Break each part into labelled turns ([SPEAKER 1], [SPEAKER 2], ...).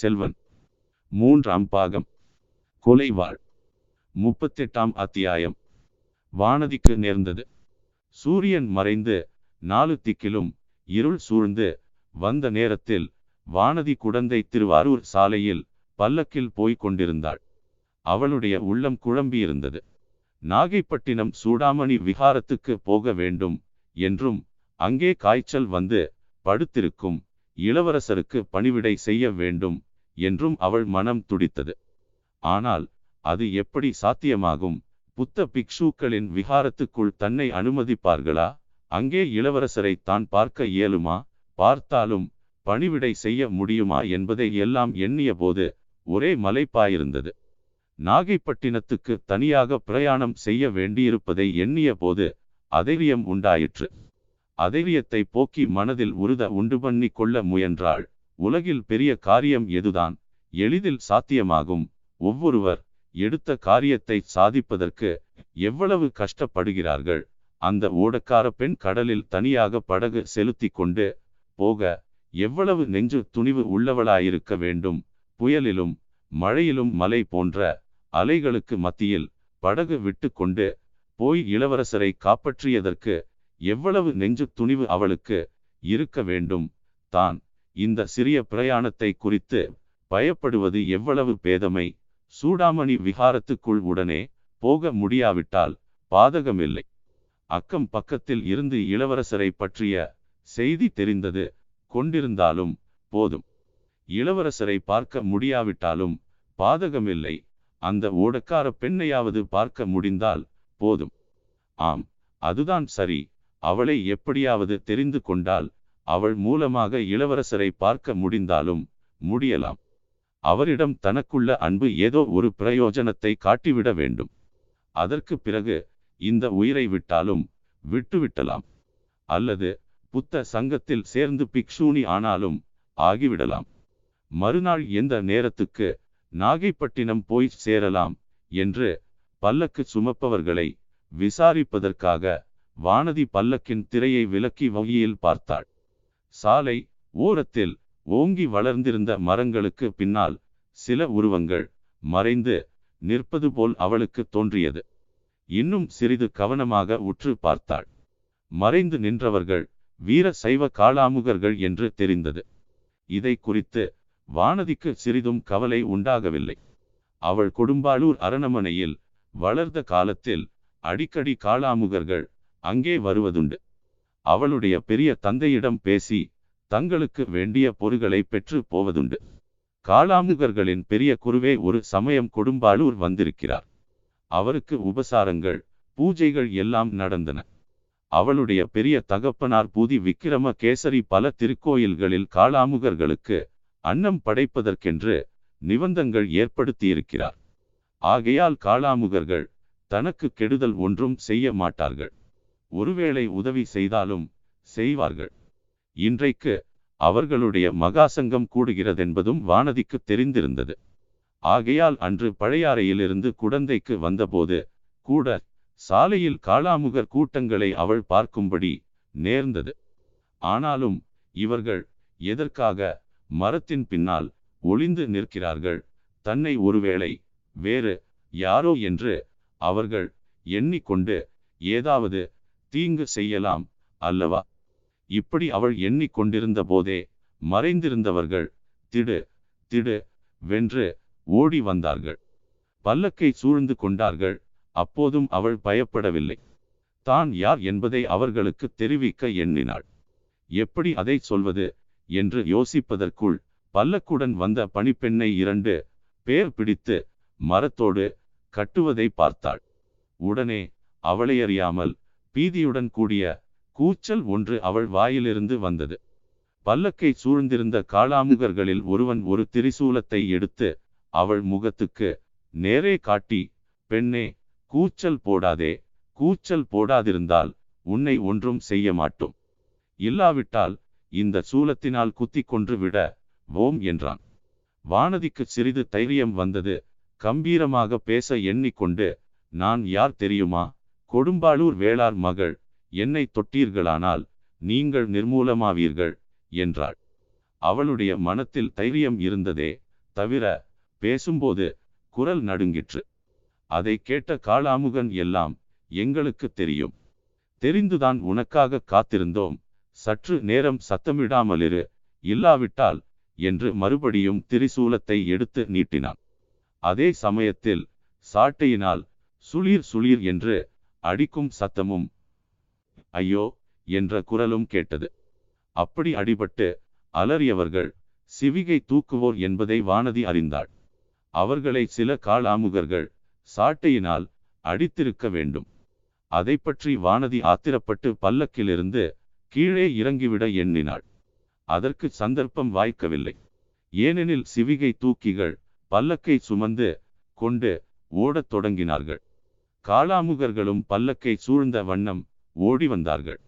[SPEAKER 1] செல்வன். மூன்றாம் பாகம். கொலைவாள். முப்பத்தெட்டாம் அத்தியாயம். வானதிக்கு நேர்ந்தது. சூரியன் மறைந்து நாலு திக்கிலும் இருள் சூழ்ந்து வந்த நேரத்தில் வானதி குடந்தை திருவாரூர் சாலையில் பல்லக்கில் போய்க் கொண்டிருந்தாள். அவளுடைய உள்ளம் குழம்பியிருந்தது. நாகைப்பட்டினம் சூடாமணி விகாரத்துக்கு போக வேண்டும் என்றும் அங்கே காய்ச்சல் வந்து படுத்திருக்கும் இளவரசருக்கு பணிவிடை செய்ய வேண்டும் என்றும் அவள் மனம் துடித்தது. ஆனால் அது எப்படி சாத்தியமாகும்? புத்த பிக்ஷுக்களின் விகாரத்துக்குள் தன்னை அனுமதிப்பார்களா? அங்கே இளவரசரை தான் பார்க்க இயலுமா? பார்த்தாலும் பணிவிடை செய்ய முடியுமா என்பதை எல்லாம் எண்ணிய போது ஒரே மலைப்பாயிருந்தது. நாகைப்பட்டினத்துக்கு தனியாக பிரயாணம் செய்ய வேண்டியிருப்பதை எண்ணிய போது அதைரியம் உண்டாயிற்று. அதைரியத்தை போக்கி மனதில் உருத உண்டு பண்ணி கொள்ள முயன்றாள். உலகில் பெரிய காரியம் எதுதான்? எளிதில் சாத்தியமாகும். ஒவ்வொருவர் எடுத்த காரியத்தை சாதிப்பதற்கு எவ்வளவு கஷ்டப்படுகிறார்கள்? அந்த ஓடக்கார பெண் கடலில் தனியாக படகு செலுத்தி கொண்டு போக எவ்வளவு நெஞ்சு துணிவு உள்ளவளாயிருக்க வேண்டும்? புயலிலும் மழையிலும் மலை போன்ற அலைகளுக்கு மத்தியில் படகு விட்டு கொண்டு போய் இளவரசரை காப்பாற்றியதற்கு எவ்வளவு நெஞ்சு துணிவு அவளுக்கு இருக்க வேண்டும்? தான் இந்த சிறிய பிரயாணத்தை குறித்து பயப்படுவது எவ்வளவு பேதமை? சூடாமணி விகாரத்துக்குள் உடனே போக முடியாவிட்டால் பாதகமில்லை. அக்கம் பக்கத்தில் இருந்து இளவரசரை பற்றிய செய்தி தெரிந்தது. கொண்டிருந்தாலும் போதும். இளவரசரை பார்க்க முடியாவிட்டாலும் பாதகமில்லை. அந்த ஓடக்கார பெண்ணையாவது பார்க்க முடிந்தால் போதும். ஆம் அதுதான் சரி. அவளை எப்படியாவது தெரிந்து கொண்டால் அவள் மூலமாக இளவரசரை பார்க்க முடிந்தாலும் முடியலாம். அவரிடம் தனக்குள்ள அன்பு ஏதோ ஒரு பிரயோஜனத்தை காட்டிவிட வேண்டும். அதற்கு பிறகு இந்த உயிரை விட்டாலும் விட்டுவிட்டலாம் அல்லது புத்த சங்கத்தில் சேர்ந்து பிக்ஷூனி ஆனாலும் ஆகிவிடலாம். மறுநாள் எந்த நேரத்துக்கு நாகைப்பட்டினம் போய் சேரலாம் என்று பல்லக்கு சுமப்பவர்களை விசாரிப்பதற்காக வானதி பல்லக்கின் திரையை விலக்கி வகையில் பார்த்தாள். சாலை ஓரத்தில் ஓங்கி வளர்ந்திருந்த மரங்களுக்கு பின்னால் சில உருவங்கள் மறைந்து நிற்பது போல் அவளுக்கு தோன்றியது. இன்னும் சிறிது கவனமாக உற்று பார்த்தாள். மறைந்து நின்றவர்கள் வீர சைவ காளாமுகர்கள் என்று தெரிந்தது. இதை குறித்து வானதிக்கு சிறிதும் கவலை உண்டாகவில்லை. அவள் கொடும்பாளூர் அரண்மனையில் வளர்ந்த காலத்தில் அடிக்கடி காளாமுகர்கள் அங்கே வருவதுண்டு. அவளுடைய பெரிய தந்தையிடம் பேசி தங்களுக்கு வேண்டிய பொருள்களை பெற்று போவதுண்டு. காளாமுகர்களின் பெரிய குருவே ஒரு சமயம் கொடும்பாளூர் வந்திருக்கிறார். அவருக்கு உபசாரங்கள் பூஜைகள் எல்லாம் நடந்தன. அவளுடைய பெரிய தகப்பனார் பூதி விக்கிரம கேசரி பல திருக்கோயில்களில் காளாமுகர்களுக்கு அன்னம் படைப்பதற்கென்று நிபந்தங்கள் ஏற்படுத்தியிருக்கிறார். ஆகையால் காளாமுகர்கள் தனக்கு கெடுதல் ஒன்றும் செய்ய மாட்டார்கள். ஒருவேளை உதவி செய்தாலும் செய்வார்கள். இன்றைக்கு அவர்களுடைய மகாசங்கம் கூடுகிறதென்பதும் வானதிக்கு தெரிந்திருந்தது. ஆகையால் அன்று பழையாறையிலிருந்து குடந்தைக்கு வந்தபோது கூட சாலையில் காளாமுகர் கூட்டங்களை அவள் பார்க்கும்படி நேர்ந்தது. ஆனாலும் இவர்கள் எதற்காக மரத்தின் பின்னால் ஒளிந்து நிற்கிறார்கள்? தன்னை ஒருவேளை வேறு யாரோ என்று அவர்கள் எண்ணிக்கொண்டு ஏதாவது தீங்கு செய்யலாம் அல்லவா? இப்படி அவள் எண்ணிக்கொண்டிருந்த போதே மறைந்திருந்தவர்கள் திடு திடு வென்று ஓடி வந்தார்கள். பல்லக்கை சூழ்ந்து கொண்டார்கள். அப்போதும் அவள் பயப்படவில்லை. தான் யார் என்பதை அவர்களுக்கு தெரிவிக்க எண்ணினாள். எப்படி அதை சொல்வது என்று யோசிப்பதற்குள் பல்லக்குடன் வந்த பணிப்பெண்ணை இரண்டு பேர் பிடித்து மரத்தோடு கட்டுவதை பார்த்தாள். உடனே அவளையறியாமல் பீதியுடன் கூடிய கூச்சல் ஒன்று அவள் வாயிலிருந்து வந்தது. பல்லக்கை சூழ்ந்திருந்த காளாமுகர்களில் ஒருவன் ஒரு திரிசூலத்தை எடுத்து அவள் முகத்துக்கு நேரே காட்டி பெண்ணே கூச்சல் போடாதே கூச்சல் போடாதிருந்தால் உன்னை ஒன்றும் செய்ய மாட்டோம். இல்லாவிட்டால் இந்த சூலத்தினால் குத்தி கொன்று விட ஓம் என்றான். வானதிக்கு சிறிது தைரியம் வந்தது. கம்பீரமாக பேச எண்ணிக்கொண்டு நான் யார் தெரியுமா? கொடும்பாளூர் வேளார் மகள் என்னை தொட்டீர்களானால் நீங்கள் நிர்மூலமாவீர்கள் என்றாள். அவளுடைய மனத்தில் தைரியம் இருந்ததே தவிர பேசும்போது குரல் நடுங்கிற்று. அதை கேட்ட காளாமுகன் எல்லாம் எங்களுக்கு தெரியும். தெரிந்துதான் உனக்காக காத்திருந்தோம். சற்று நேரம் சத்தமிடாமலிரு இல்லாவிட்டால் என்று மறுபடியும் திரிசூலத்தை எடுத்து நீட்டினான். அதே சமயத்தில் சாட்டையினால் சுளீர் சுளீர் என்று அடிக்கும் சத்தமும் ஐயோ என்ற குரலும் கேட்டது. அப்படி அடிபட்டு அலறியவர்கள் சிவிகை தூக்குவோர் என்பதை வானதி அறிந்தாள். அவர்களை சில காலாமுகர்கள் சாட்டையினால் அடித்திருக்க வேண்டும். அதை பற்றி வானதி ஆத்திரப்பட்டு பல்லக்கிலிருந்து கீழே இறங்கிவிட எண்ணினாள். அதற்கு சந்தர்ப்பம் வாய்க்கவில்லை. ஏனெனில் சிவிகை தூக்கிகள் பல்லக்கை சுமந்து கொண்டு ஓடத் தொடங்கினார்கள். காளாமுகர்களும் பல்லக்கை சூழ்ந்த வண்ணம் ஓடி வந்தார்கள்.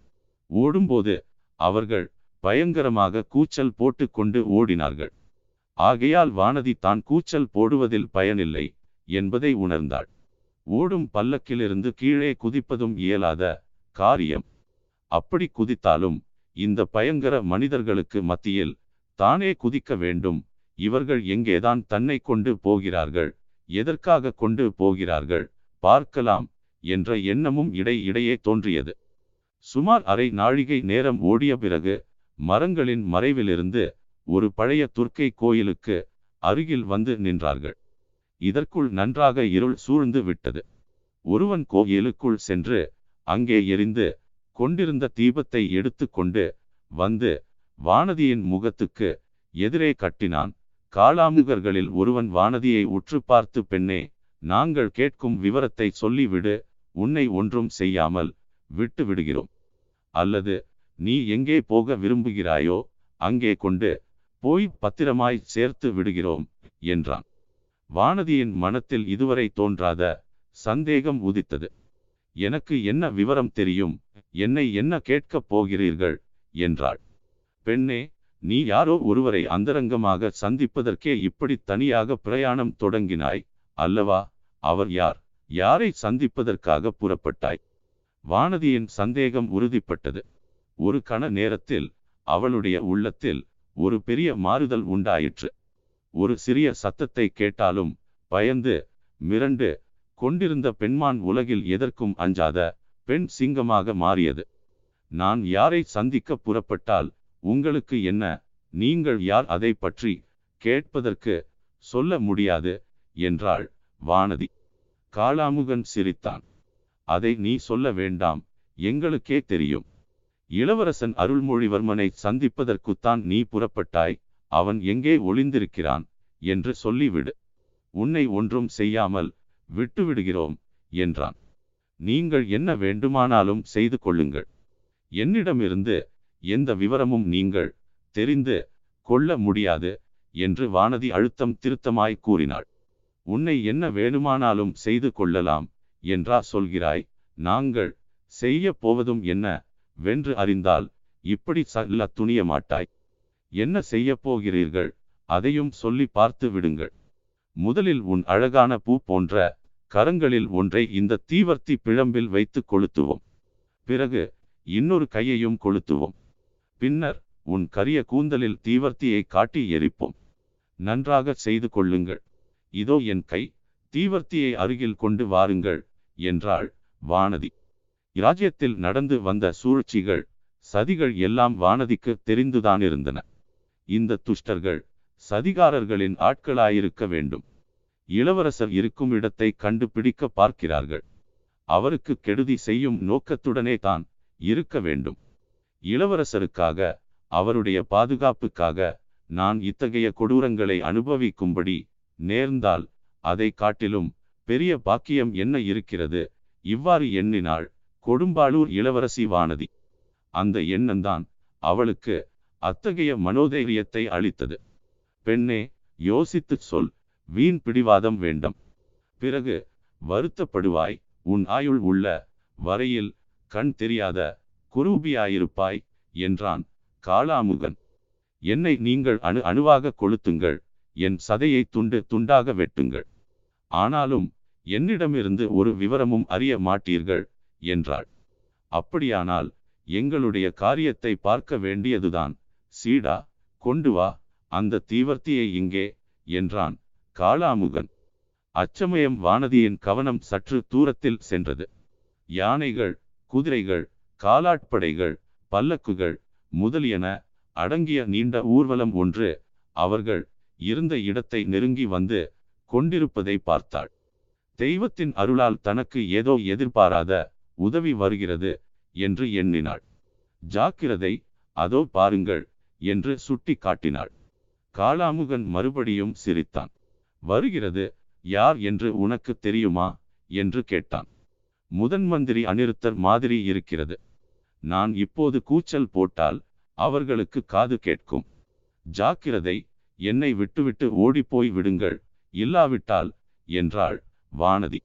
[SPEAKER 1] ஓடும்போது அவர்கள் பயங்கரமாக கூச்சல் போட்டு கொண்டு ஓடினார்கள். ஆகையால் வானதி தான் கூச்சல் போடுவதில் பயனில்லை என்பதை உணர்ந்தாள். ஓடும் பல்லக்கிலிருந்து கீழே குதிப்பதும் இயலாத காரியம். அப்படி குதித்தாலும் இந்த பயங்கர மனிதர்களுக்கு மத்தியில் தானே குதிக்க வேண்டும். இவர்கள் எங்கேதான் தன்னை கொண்டு போகிறார்கள் எதற்காக கொண்டு போகிறார்கள் பார்க்கலாம் என்ற எண்ணமும் இடை இடையே தோன்றியது. சுமார் அரை நாழிகை நேரம் ஓடிய பிறகு மரங்களின் மறைவிலிருந்து ஒரு பழைய துர்க்கை கோயிலுக்கு அருகில் வந்து நின்றார்கள். இதற்குள் நன்றாக இருள் சூழ்ந்து விட்டது. ஒருவன் கோயிலுக்குள் சென்று அங்கே எரிந்து கொண்டிருந்த தீபத்தை எடுத்துக்கொண்டு வந்து வானதியின் முகத்துக்கு எதிரே கட்டினான். காளாமுகர்களில் ஒருவன் வானதியை உற்று பார்த்து பெண்ணே நாங்கள் கேட்கும் விவரத்தை சொல்லிவிடு உன்னை ஒன்றும் செய்யாமல் விட்டு விடுகிறோம் அல்லது நீ எங்கே போக விரும்புகிறாயோ அங்கே கொண்டு போய் பத்திரமாய் சேர்த்து விடுகிறோம் என்றான். வானதியின் மனத்தில் இதுவரை தோன்றாத சந்தேகம் உதித்தது. எனக்கு என்ன விவரம் தெரியும் என்னை என்ன கேட்கப் போகிறீர்கள் என்றாள். பெண்ணே நீ யாரோ ஒருவரை அந்தரங்கமாக சந்திப்பதற்கே இப்படி தனியாக பிரயாணம் தொடங்கினாய் அல்லவா? அவர் யார்? யாரை சந்திப்பதற்காக புறப்பட்டாய்? வானதியின் சந்தேகம் உறுதிப்பட்டது. ஒரு கண நேரத்தில் அவளுடைய உள்ளத்தில் ஒரு பெரிய மாறுதல் உண்டாயிற்று. ஒரு சிறிய சத்தத்தை கேட்டாலும் பயந்து மிரண்டு கொண்டிருந்த பெண்மான் உலகில் எதற்கும் அஞ்சாத பெண் சிங்கமாக மாறியது. நான் யாரை சந்திக்க புறப்பட்டால் உங்களுக்கு என்ன? நீங்கள் யார்? அதை பற்றி கேட்பதற்கு சொல்ல முடியாது. என்றாள் வானதி. காளாமுகன் சிரித்தான். அதை நீ சொல்ல வேண்டாம் எங்களுக்கே தெரியும். இளவரசன் அருள்மொழிவர்மனை சந்திப்பதற்குத்தான் நீ புறப்பட்டாய் அவன் எங்கே ஒளிந்திருக்கிறான் என்று சொல்லிவிடு. உன்னை ஒன்றும் செய்யாமல் விட்டுவிடுகிறோம் என்றான். நீங்கள் என்ன வேண்டுமானாலும் செய்து கொள்ளுங்கள். என்னிடமிருந்து எந்த விவரமும் நீங்கள் தெரிந்து கொள்ள முடியாது என்று வானதி அழுத்தம் திருத்தமாய் கூறினாள். உன்னை என்ன வேணுமானாலும் செய்து கொள்ளலாம் என்றா சொல்கிறாய் நாங்கள் செய்ய போவதும் என்ன? வென்று அறிந்தால் இப்படி சல்ல துணிய மாட்டாய். என்ன செய்ய போகிறீர்கள்? அதையும் சொல்லி பார்த்து விடுங்கள். முதலில் உன் அழகான பூ போன்ற கரங்களில் ஒன்றை இந்த தீவர்த்தி பிழம்பில் வைத்து கொளுத்துவோம். பிறகு இன்னொரு கையையும் கொளுத்துவோம். பின்னர் உன் கரிய கூந்தலில் தீவர்த்தியை காட்டி எரிப்போம். நன்றாக செய்து கொள்ளுங்கள். இதோ என் கை தீவர்த்தியை அருகில் கொண்டு வாருங்கள் என்றாள் வானதி. இராஜ்யத்தில் நடந்து வந்த சூழ்ச்சிகள் சதிகள் எல்லாம் வானதிக்கு தெரிந்துதான் இருந்தன. இந்த துஷ்டர்கள் சதிகாரர்களின் ஆட்களாயிருக்க வேண்டும். இளவரசர் இருக்கும் இடத்தை கண்டுபிடிக்க பார்க்கிறார்கள். அவருக்கு கெடுதி செய்யும் நோக்கத்துடனே தான் இருக்க வேண்டும். இளவரசருக்காக அவருடைய பாதுகாப்புக்காக நான் இத்தகைய கொடூரங்களை அனுபவிக்கும்படி நேர்ந்தால் அதை காட்டிலும் பெரிய பாக்கியம் என்ன இருக்கிறது? இவ்வாறு எண்ணினாள் கொடும்பாளூர் இளவரசி வானதி அந்த எண்ணம்தான் அவளுக்கு அத்தகைய மனோதைரியத்தை அளித்தது. பெண்ணே யோசித்துச் சொல். வீண் பிடிவாதம் வேண்டாம். பிறகு வருத்தப்படுவாய். உன் ஆயுள் உள்ள வரையில் கண் தெரியாத குரூபியாயிருப்பாய் என்றான் காளாமுகன் என்னை நீங்கள் அணு அணுவாக கொளுத்துங்கள். என் சதையை துண்டு துண்டாக வெட்டுங்கள். ஆனாலும் என்னிடமிருந்து ஒரு விவரமும் அறிய மாட்டீர்கள் என்றாள். அப்படியானால் எங்களுடைய காரியத்தை பார்க்க வேண்டியதுதான். சீடா கொண்டு வா அந்த தீவர்த்தியை இங்கே என்றான் காளாமுகன். அச்சமயம் வானதியின் கவனம் சற்று தூரத்தில் சென்றது. யானைகள் குதிரைகள் காலாட்படைகள் பல்லக்குகள் முதலியன அடங்கிய நீண்ட ஊர்வலம் ஒன்று. அவர்கள் இருந்த இடத்தை நெருங்கி வந்து கொண்டிருப்பதை பார்த்தாள். தெய்வத்தின் அருளால் தனக்கு ஏதோ எதிர்பாராத உதவி வருகிறது என்று எண்ணினாள். ஜாக்கிரதை அதோ பாருங்கள் என்று சுட்டி காட்டினாள். காளாமுகன் மறுபடியும் சிரித்தான். வருகிறது யார் என்று உனக்கு தெரியுமா? என்று கேட்டான். முதன் மந்திரி அனிருத்தர் மாதிரி இருக்கிறது. நான் இப்போது கூச்சல் போட்டால் அவர்களுக்கு காது கேட்கும். ஜாக்கிரதை என்னை விட்டுவிட்டு ஓடிப்போய் விடுங்கள். இல்லாவிட்டால் என்றாள் வானதி.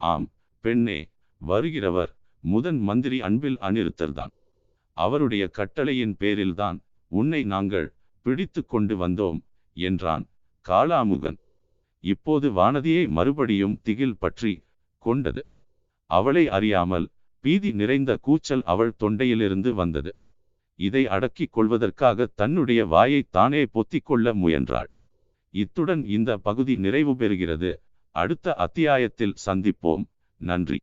[SPEAKER 1] ஆம் பெண்ணே வருகிறவர் முதன் மந்திரி அன்பில் அநிருத்தர்தான். அவருடைய கட்டளையின் பேரில்தான் உன்னை நாங்கள் பிடித்து கொண்டு வந்தோம் என்றான் காளாமுகன் இப்போது வானதியை மறுபடியும் திகில் பற்றி கொண்டது. அவளை அறியாமல் பீதி நிறைந்த கூச்சல் அவள் தொண்டையிலிருந்து வந்தது. இதை அடக்கிக் கொள்வதற்காக தன்னுடைய வாயை தானே பொத்திக்கொள்ள முயன்றாள். இத்துடன் இந்த பகுதி நிறைவு பெறுகிறது. அடுத்த அத்தியாயத்தில் சந்திப்போம். நன்றி.